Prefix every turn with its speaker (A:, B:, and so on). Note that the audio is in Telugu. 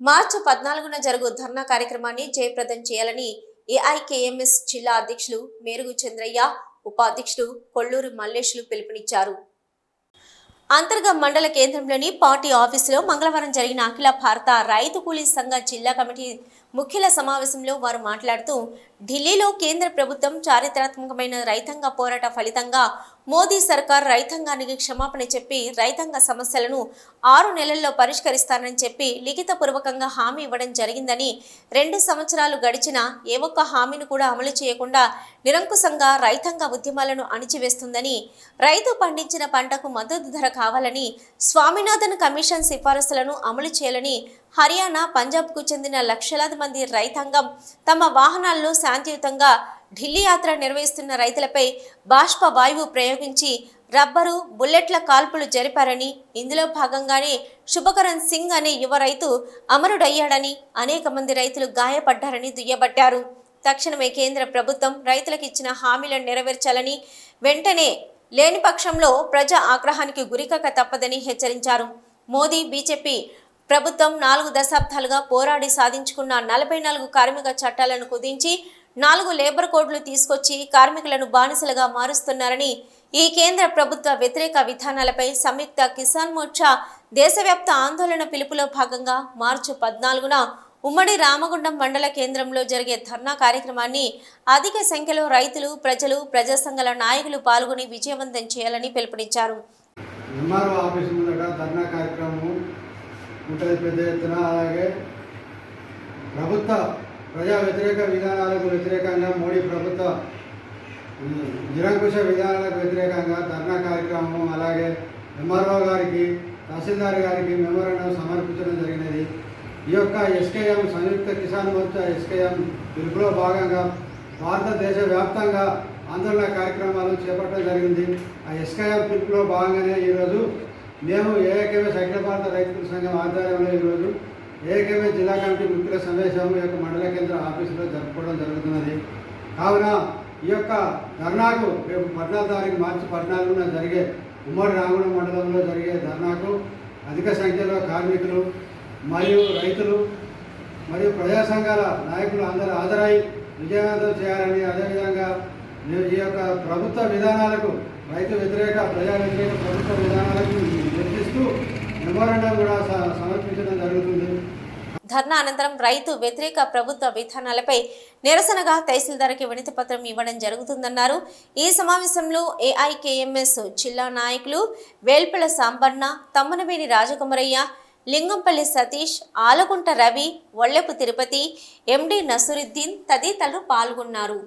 A: మార్చి పద్నాలుగున జరుగు ధర్నా కార్యక్రమాన్ని జయప్రదం చేయాలని ఏఐకేఎంఎస్ జిల్లా అధ్యక్షులు మేరుగు చంద్రయ్య ఉపాధ్యక్షుడు కొల్లూరు మల్లేష్లు పిలుపునిచ్చారు. అంతర్గ మండల కేంద్రంలోని పార్టీ ఆఫీసులో మంగళవారం జరిగిన అఖిల భారత రైతు కూలీ సంఘ జిల్లా కమిటీ ముఖ్యుల సమావేశంలో వారు మాట్లాడుతూ ఢిల్లీలో కేంద్ర ప్రభుత్వం చారిత్రాత్మకమైన రైతాంగ పోరాట ఫలితంగా మోదీ సర్కార్ రైతాంగానికి క్షమాపణ చెప్పి రైతాంగ సమస్యలను ఆరు నెలల్లో పరిష్కరిస్తానని చెప్పి లిఖితపూర్వకంగా హామీ ఇవ్వడం జరిగిందని రెండు సంవత్సరాలు గడిచినా ఏ ఒక్క హామీని కూడా అమలు చేయకుండా నిరంకుశంగా రైతాంగ ఉద్యమాలను అణిచివేస్తుందని రైతు పండించిన పంటకు మద్దతు ధర కావాలని స్వామినాథన్ కమిషన్ సిఫారసులను అమలు చేయాలని హర్యానా పంజాబ్కు చెందిన లక్షలాది మంది రైతాంగం తమ వాహనాల్లో శాంతియుతంగా ఢిల్లీ యాత్ర నిర్వహిస్తున్న రైతులపై బాష్ప వాయువు ప్రయోగించి రబ్బరు బుల్లెట్ల కాల్పులు జరిపారని ఇందులో భాగంగానే శుభకరణ్ సింగ్ అనే యువ రైతు అమరుడయ్యాడని అనేక మంది రైతులు గాయపడ్డారని దుయ్యబట్టారు. తక్షణమే కేంద్ర ప్రభుత్వం రైతులకు ఇచ్చిన హామీలను నెరవేర్చాలని వెంటనే లేని పక్షంలో ప్రజా ఆగ్రహానికి గురికక తప్పదని హెచ్చరించారు. మోదీ బీజేపీ ప్రభుత్వం నాలుగు దశాబ్దాలుగా పోరాడి సాధించుకున్న నలభై నాలుగు కార్మిక చట్టాలను కుదించి నాలుగు లేబర్ కోడ్లు తీసుకొచ్చి కార్మికులను బానిసలుగా మారుస్తున్నారని ఈ కేంద్ర ప్రభుత్వ వ్యతిరేక విధానాలపై సంయుక్త కిసాన్ మోర్చా దేశవ్యాప్త ఆందోళన పిలుపులో భాగంగా మార్చి పద్నాలుగున ఉమ్మడి రామగుండం మండల కేంద్రంలో జరిగే ధర్నా కార్యక్రమాన్ని అధిక సంఖ్యలో రైతులు ప్రజలు ప్రజా సంఘాల నాయకులు పాల్గొని విజయవంతం చేయాలని పిలుపునిచ్చారు.
B: ఎంఆర్ఓ ఆఫీస్ ముందట ధర్నా కార్యక్రమం ఉంటుంది పెద్ద ఎత్తున అలాగే ప్రభుత్వ ప్రజా వ్యతిరేక విధానాలకు వ్యతిరేకంగా మోడీ ప్రభుత్వ నిరంకుశ విధానాలకు వ్యతిరేకంగా ధర్నా కార్యక్రమం అలాగే ఎంఆర్ఓ గారికి తహసీల్దార్ గారికి మెమోరాండం సమర్పించడం జరిగినది. ఈ యొక్క ఎస్కేఎం సంయుక్త కిసాన్ మోర్చా ఎస్కేఎం పిలుపులో భాగంగా భారతదేశ వ్యాప్తంగా ఆందోళన కార్యక్రమాలు చేపట్టడం జరిగింది. ఆ ఎస్కేఎం పిలుపులో భాగంగానే ఈరోజు మేము ఏఐకేఎస్ అఖిల భారత రైతుల సంఘం ఆధ్వర్యంలో ఈరోజు ఏఐకేఎస్ జిల్లా కమిటీ ముఖ్యుల సమావేశం యొక్క మండల కేంద్ర ఆఫీసులో జరుపుకోవడం జరుగుతున్నది. కావున ఈ యొక్క ధర్నాకు రేపు పద్నాలుగు తారీఖు మార్చి పద్నాలుగున జరిగే ఉమ్మడి రామగుండం మండలంలో జరిగే ధర్నాకు అధిక సంఖ్యలో కార్మికులు మరియు రైతులు మరియు ప్రజా సంఘాల నాయకులు అందరూ హాజరై విజయవంతం చేయాలని అదేవిధంగా ఈ యొక్క ప్రభుత్వ విధానాలకు రైతు వ్యతిరేక ప్రజా వ్యతిరేక ప్రభుత్వ విధానాలకు నిర్దిస్తూ మెమోరాండం కూడా సమర్పించడం జరుగుతుంది.
A: ధర్నా అనంతరం రైతు వ్యతిరేక ప్రభుత్వ విధానాలపై నిరసనగా తహసీల్దార్కి వినతి పత్రం ఇవ్వడం జరుగుతుందన్నారు. ఈ సమావేశంలో ఏఐకేఎంఎస్ జిల్లా నాయకులు వేల్పల సాంబన్న తమ్మనవేణి రాజకుమరయ్య లింగంపల్లి సతీష్ ఆలకుంట రవి ఒళ్ళపు తిరుపతి ఎండి నసురుద్దీన్ తదితరులు పాల్గొన్నారు.